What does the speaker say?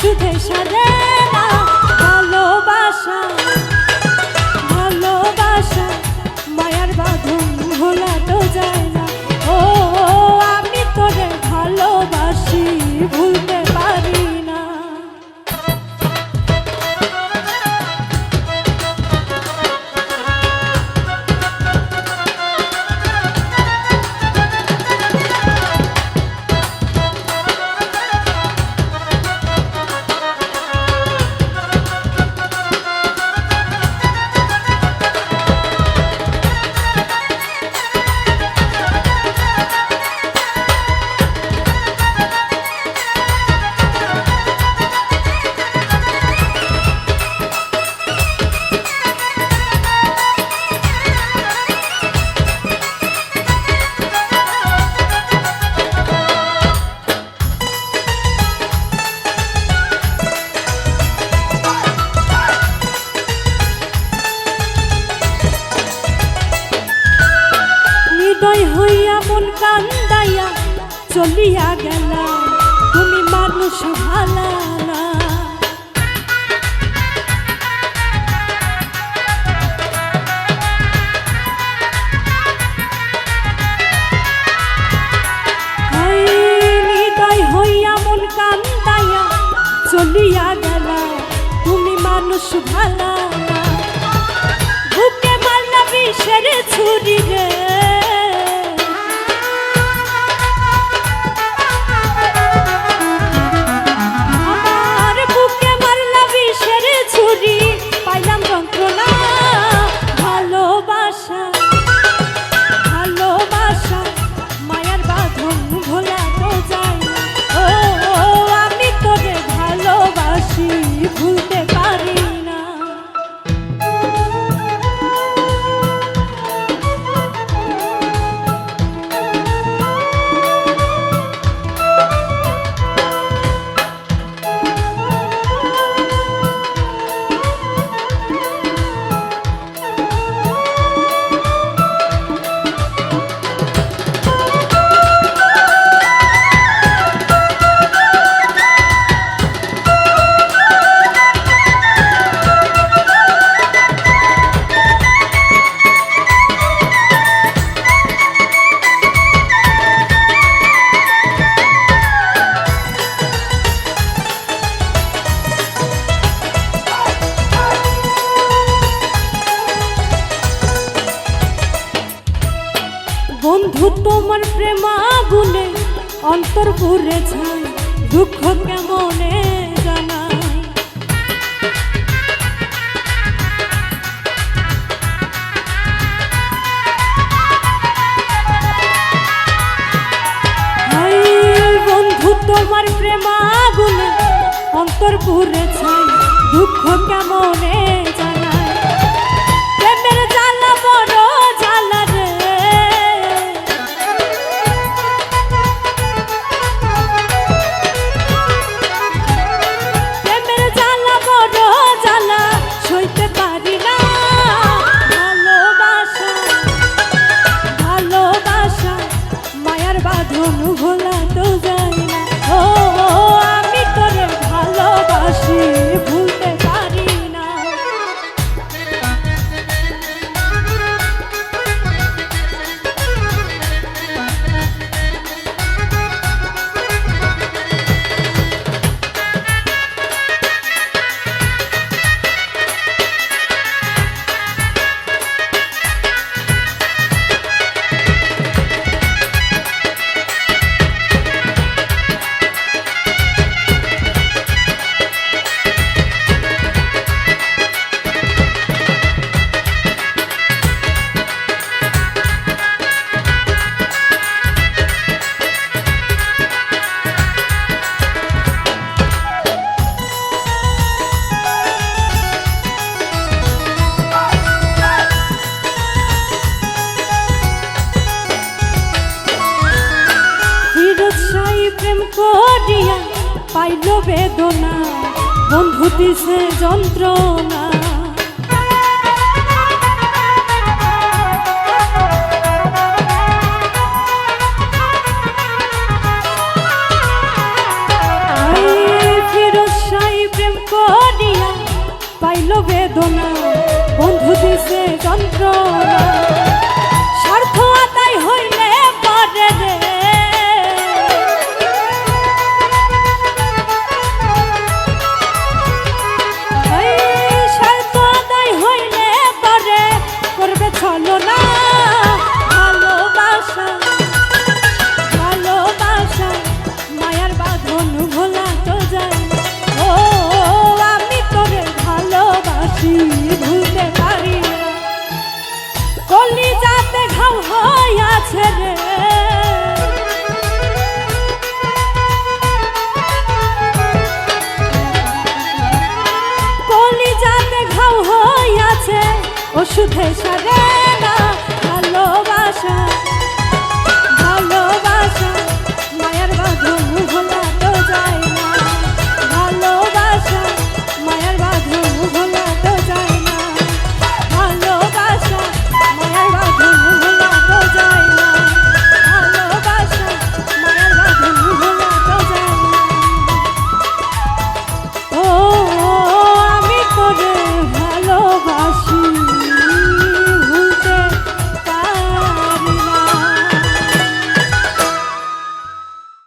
সুধে সারা হৃদয় হইয়া মন কান্দাইয়া চলিয়া গেলা। তুমি মানুষ ভালা চলিয়া গেলা। তুমি মানুষ ভালা তোমার প্রেমা বলে অন্তর ভরে যায়, দুঃখ কেমনে জানা বন্ধু, তোমার প্রেমা বলে অন্তর ভরে যায়, দুঃখ কেমনে বাঁধন ভোলা তো যায় না। ও করিয়া পাইল বেদনা। বন্ধু দিছে যন্ত্রণা। করবে deixa ver.